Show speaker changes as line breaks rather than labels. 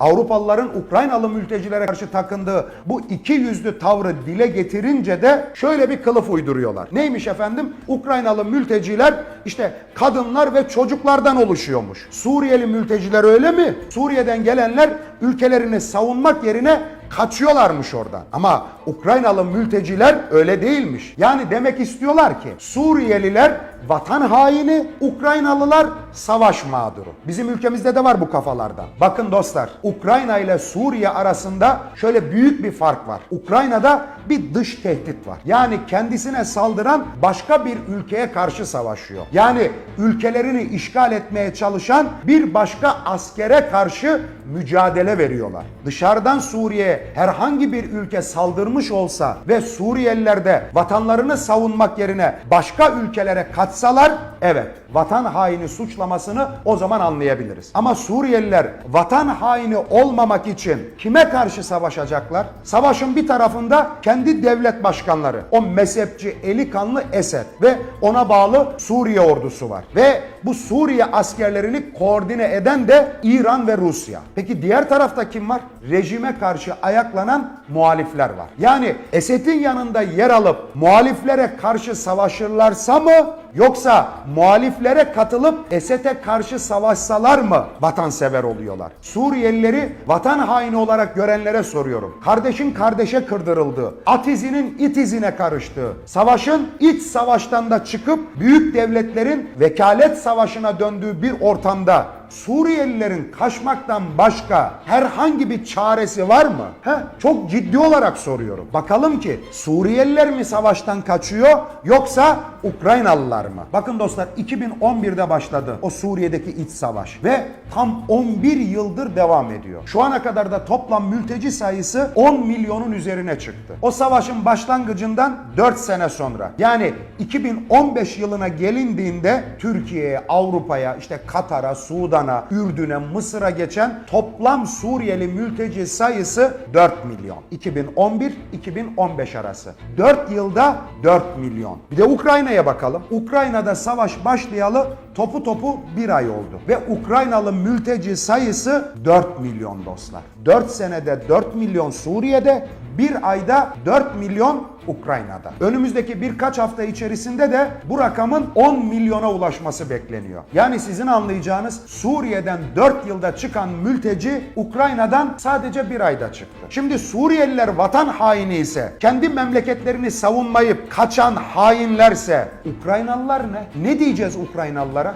Avrupalıların Ukraynalı mültecilere karşı takındığı bu iki yüzlü tavrı dile getirince de şöyle bir kılıf uyduruyorlar. Neymiş efendim? Ukraynalı mülteciler işte kadınlar ve çocuklardan oluşuyormuş. Suriyeli mülteciler öyle mi? Suriye'den gelenler ülkelerini savunmak yerine kaçıyorlarmış oradan. Ama Ukraynalı mülteciler öyle değilmiş. Yani demek istiyorlar ki Suriyeliler vatan haini, Ukraynalılar savaş mağduru. Bizim ülkemizde de var bu kafalardan. Bakın dostlar, Ukrayna ile Suriye arasında şöyle büyük bir fark var. Ukrayna'da bir dış tehdit var. Yani kendisine saldıran başka bir ülkeye karşı savaşıyor. Yani ülkelerini işgal etmeye çalışan bir başka askere karşı mücadele veriyorlar. Dışarıdan Suriye'ye herhangi bir ülke saldırmış olsa ve Suriyeliler de vatanlarını savunmak yerine başka ülkelere kaçsalar evet vatan haini suçlamasını o zaman anlayabiliriz. Ama Suriyeliler vatan haini olmamak için kime karşı savaşacaklar? Savaşın bir tarafında kendi devlet başkanları, o mezhepçi eli kanlı Esed ve ona bağlı Suriye ordusu var. Ve bu Suriye askerlerini koordine eden de İran ve Rusya. Peki diğer tarafta kim var? Rejime karşı ayaklanan muhalifler var. Yani Esed'in yanında yer alıp muhaliflere karşı savaşırlarsa mı yoksa muhaliflere katılıp Esed'e karşı savaşsalar mı vatansever oluyorlar? Suriyelileri vatan haini olarak görenlere soruyorum. Kardeşin kardeşe kırdırıldığı, at izinin it izine karıştığı, savaşın iç savaştan da çıkıp büyük devletlerin vekalet savaşına döndüğü bir ortamda Suriyelilerin kaçmaktan başka herhangi bir çaresi var mı? He? Çok ciddi olarak soruyorum. Bakalım ki Suriyeliler mi savaştan kaçıyor yoksa Ukraynalılar mı? Bakın dostlar 2011'de başladı o Suriye'deki iç savaş ve tam 11 yıldır devam ediyor. Şu ana kadar da toplam mülteci sayısı 10 milyonun üzerine çıktı. O savaşın başlangıcından 4 sene sonra yani 2015 yılına gelindiğinde Türkiye'ye, Avrupa'ya, işte Katar'a, Sudan'a, Ürdün'e, Mısır'a geçen toplam Suriyeli mülteci sayısı 4 milyon. 2011-2015 arası. 4 yılda 4 milyon. Bir de Ukrayna'ya bakalım. Ukrayna'da savaş başlayalı topu topu bir ay oldu. Ve Ukraynalı mülteci sayısı 4 milyon dostlar. 4 senede 4 milyon Suriye'de, bir ayda 4 milyon Ukrayna'da. Önümüzdeki birkaç hafta içerisinde de bu rakamın 10 milyona ulaşması bekleniyor. Yani sizin anlayacağınız Suriye'den 4 yılda çıkan mülteci Ukrayna'dan sadece bir ayda çıktı. Şimdi Suriyeliler vatan haini ise, kendi memleketlerini savunmayıp kaçan hainlerse Ukraynalılar ne? Ne diyeceğiz Ukraynalılara?